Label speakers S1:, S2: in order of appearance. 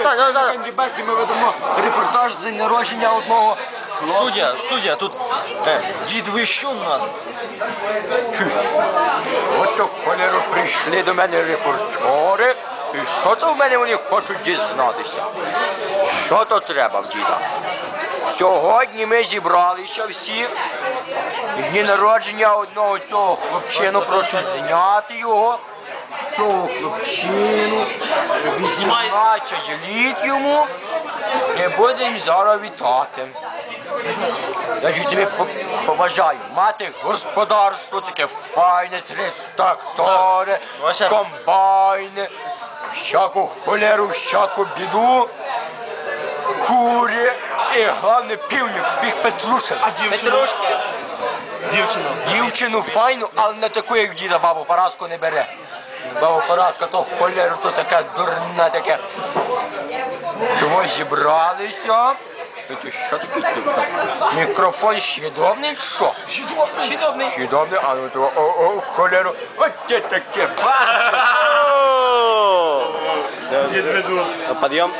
S1: Стань, стань, стань, стань.
S2: Андрій Бесі ми ведемо репортаж з день народження одного хлопця.
S1: Студія, студія, тут е, дід Вищун у нас.
S2: От то кольору прийшли до мене репортери. І що то в мене вони хочуть дізнатися? Що то треба в діда? Сьогодні ми зібралися всі. І Дні народження одного цього хлопчину, прошу зняти його. Цього хлопчину, 18 літ йому. І будемо зараз вітати. Я ж тобі по- побажаю мати господарство таке файне, три трактори, комбайни, всяку холеру, всяку біду, курі і головне півник, щоб їх петрушили.
S3: А дівчину? Дівчину.
S2: Дівчину файну, але не таку, як діда, бабу Параску не бере. Бабу Параска то холеру, то така дурна таке. Чого зібралися. І що таке? Мікрофон щідовний що?
S3: Щідовний.
S2: Щідовний, а ну то о, о, холеру. От те таке.
S3: Дід ведун.
S1: Подйом.